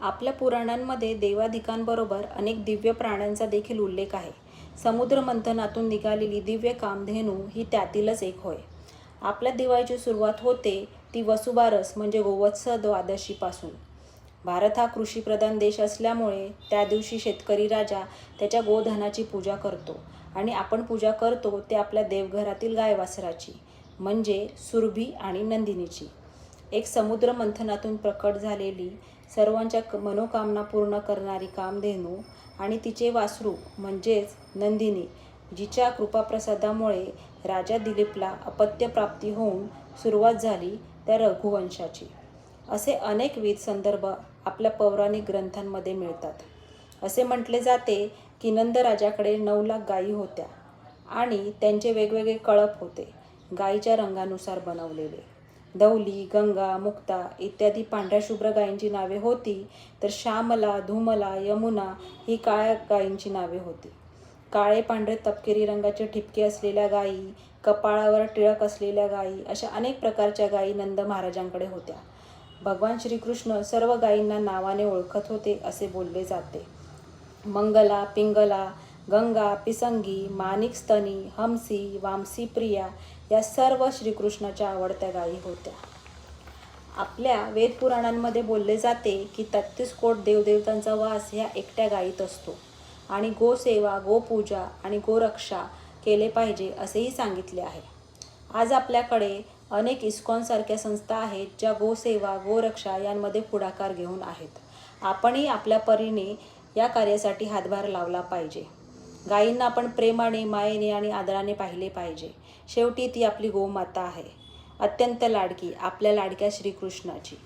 आपल्या पुराणांमध्ये देवाधिकांबरोबर अनेक दिव्य प्राण्यांचा देखील उल्लेख आहे. समुद्रमंथनातून निघालेली दिव्य कामधेनू ही त्यातीलच एक होय. आपल्या दिवाळीची सुरुवात होते ती वसुबारस म्हणजे गोवत्स द्वादशीपासून. भारत हा कृषीप्रधान देश असल्यामुळे त्या दिवशी शेतकरी राजा त्याच्या गोधनाची पूजा करतो आणि आपण पूजा करतो ते आपल्या देवघरातील गायवासराची म्हणजे सुरभी आणि नंदिनीची. एक समुद्र मंथनातून प्रकट झालेली सर्वांच्या क- मनोकामना पूर्ण करणारी कामधेनू आणि तिचे वासरू म्हणजेच नंदिनी जिच्या कृपाप्रसादामुळे राजा दिलीपला अपत्यप्राप्ती होऊन सुरुवात झाली त्या रघुवंशाची. असे अनेकविध संदर्भ आपल्या पौराणिक ग्रंथांमध्ये मिळतात. असे म्हटले जाते की नंद राजाकडे नऊ लाख गायी होत्या आणि त्यांचे वेगवेगळे कळप होते गायीच्या रंगानुसार बनवलेले. दौली गंगा मुक्ता इत्यादी पांढऱ्या शुभ्र गायींची नावे होती तर श्यामला धूमला यमुना ही काळ्या गायींची नावे होती. काळे पांढरे तपकिरी रंगाचे ठिपके असलेल्या गायी कपाळावर टिळक असलेल्या गायी अशा अनेक प्रकारच्या गायी नंद महाराजांकडे होत्या. भगवान श्रीकृष्ण सर्व गायींना नावाने ओळखत होते असे बोलले जाते. मंगला पिंगला गंगा पिसंगी माणिक स्तनी वामसी प्रिया या सर्व श्रीकृष्णाच्या आवडत्या गायी होत्या. आपल्या वेदपुराणांमध्ये बोलले जाते की तत्तीस कोट देवदेवतांचा वास ह्या एकट्या गायीत असतो आणि गोसेवा गोपूजा आणि गोरक्षा केले पाहिजे असेही सांगितले आहे. आज आपल्याकडे अनेक इस्कॉनसारख्या संस्था आहेत ज्या गोसेवा गोरक्षा यांमध्ये पुढाकार घेऊन आहेत. आपणही आपल्या परीने या कार्यासाठी हातभार लावला पाहिजे. गायींना आपण प्रेमाने मायेने आणि आदराने पाहिले पाहिजे. शेवटी ती आपली गोमाता आहे. अत्यंत लाडकी आपल्या लाडक्या श्रीकृष्णाची.